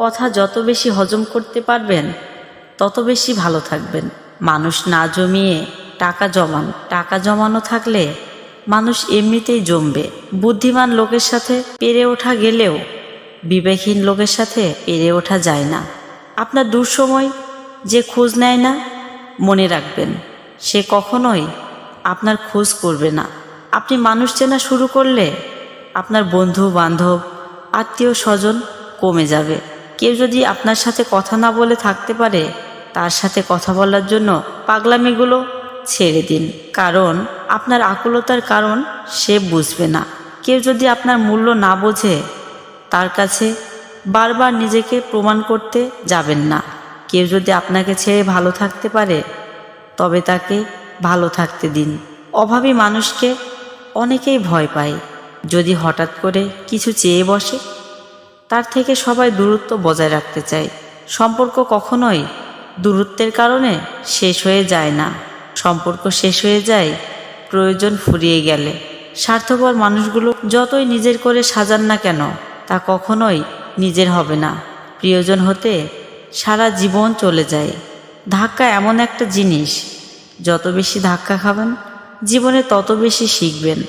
কথা যত বেশি হজম করতে পারবেন, তত বেশি ভালো থাকবেন। মানুষ না জমিয়ে টাকা জমান, টাকা জমানো থাকলে মানুষ এমনিতেই জমবে। বুদ্ধিমান লোকের সাথে পেরে ওঠা গেলেও বিবেকহীন লোকের সাথে পেরে ওঠা যায় না। আপনার দুঃসময় যে খোঁজ নেয় না, মনে রাখবেন, সে কখনোই আপনার খোঁজ করবে না। আপনি মানুষ চেনা শুরু করলে আপনার বন্ধু বান্ধব আত্মীয় স্বজন কমে যাবে। কেউ যদি আপনার সাথে কথা না বলে থাকতে পারে, তার সাথে কথা বলার জন্য পাগলামিগুলো ছেড়ে দিন। কারণ, আপনার আকুলতার কারণ সে বুঝবে না। কেউ যদি আপনার মূল্য না বোঝে, তার কাছে বারবার নিজেকে প্রমাণ করতে যাবেন না। কেউ যদি আপনাকে ছেড়ে ভালো থাকতে পারে, তবে তাকে ভালো থাকতে দিন। অভাবী মানুষকে অনেকেই ভয় পায়। যদি হঠাৎ করে কিছু চেয়ে বসে তার থেকে সবাই দূরত্ব বজায় রাখতে চায়। সম্পর্ক কখনোই দূরত্বের কারণে শেষ হয়ে যায় না। সম্পর্ক শেষ হয়ে যায়, প্রয়োজন ফুরিয়ে গেলে। স্বার্থপর মানুষগুলো যতই নিজের করে সাজান না কেন, তা কখনোই নিজের হবে না। প্রিয়জন হতে সারা জীবন চলে যায়। ধাক্কা এমন একটা জিনিস, যত বেশি ধাক্কা খাবেন, জীবনে তত বেশি শিখবেন।